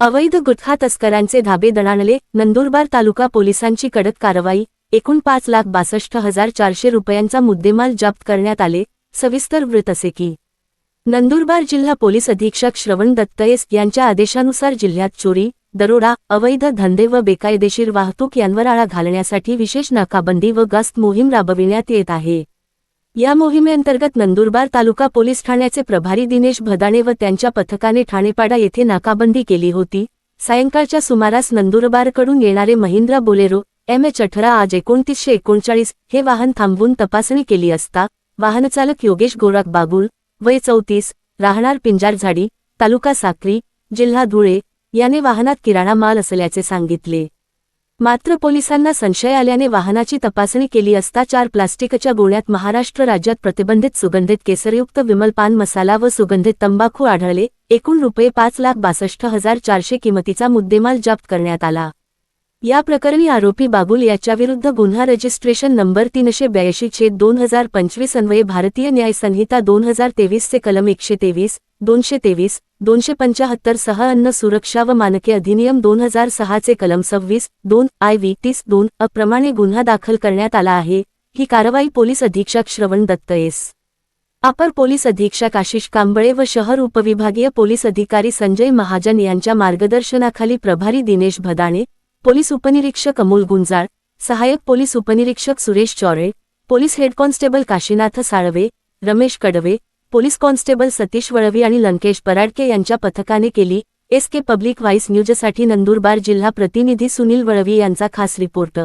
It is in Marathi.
अवैध गुटखा तस्करांचे धाबे दणाणले नंदुरबार तालुका पोलिसांची कडक कारवाई एकूण पाच लाख बासष्ट हजार चारशे रुपयांचा मुद्देमाल जप्त करण्यात आले सविस्तर वृत्त असे की नंदुरबार जिल्हा पोलीस अधीक्षक श्रवण दत्तयस यांच्या आदेशानुसार जिल्ह्यात चोरी दरोडा अवैध धंदे व बेकायदेशीर वाहतूक यांवर आळा घालण्यासाठी विशेष नाकाबंदी व गस्त मोहीम राबविण्यात येत आहे. या मोहिमेअंतर्गत नंदुरबार तालुका पोलीस ठाण्याचे प्रभारी दिनेश भदाणे व त्यांच्या पथकाने ठाणेपाडा येथे नाकाबंदी केली होती. सायंकाळच्या सुमारास नंदुरबारकडून येणारे महिंद्रा बोलेरो एम एच अठरा आज एकोणतीसशे एकोणचाळीस हे वाहन थांबवून तपासणी केली असता वाहनचालक योगेश गोराक बागुल वय चौतीस राहणार पिंजारझाडी तालुका साक्री जिल्हा धुळे याने वाहनात किराणा माल असल्याचे सांगितले. मात्र पोलिसांना संशय आल्याने वाहनाची तपासणी केली असता चार प्लास्टिकच्या गोण्यात महाराष्ट्र राज्यात प्रतिबंधित सुगंधित केसरयुक्त विमल पान मसाला व सुगंधित तंबाखू आढळले. एकूण रुपये पाच लाख बासष्ट हजार चारशे किमतीचा मुद्देमाल जप्त करण्यात आला. या प्रकरणी आरोपी बाबुल याच्याविरुद्ध गुन्हा रजिस्ट्रेशन नंबर तीनशे ब्याऐंशी छेद दोन हजार पंचवीस अन्वये भारतीय न्याय संहिता दोन हजार तेवीसचे कलम एकशे तेवीस दोनशे तेवीस दोनशे पंचाहत्तर सह अन्न सुरक्षा व मानके अधिनियम दोन हजार सहाचे कलम सव्वीस दोन आय व्ही तीस दोन अप्रमाणे गुन्हा दाखल करण्यात आला आहे. ही कारवाई पोलीस अधीक्षक श्रवण दत्त एस. अपर पोलीस अधीक्षक आशिष कांबळे व शहर उपविभागीय पोलीस अधिकारी संजय महाजन यांच्या मार्गदर्शनाखाली प्रभारी दिनेश भदाणे पोलीस उपनिरीक्षक अमोल गुंजाळ सहाय्यक पोलीस उपनिरीक्षक Suresh Chaure police head constable Kashinath Salve Ramesh Kadve police constable Satish Valvi आणि लंकेश पराडके यांच्या पथकाने केली एस के पब्लिक व्हाईस न्यूजसाठी नंदुरबार जिल्हा प्रतिनिधी सुनील वळवी यांचा खास रिपोर्ट.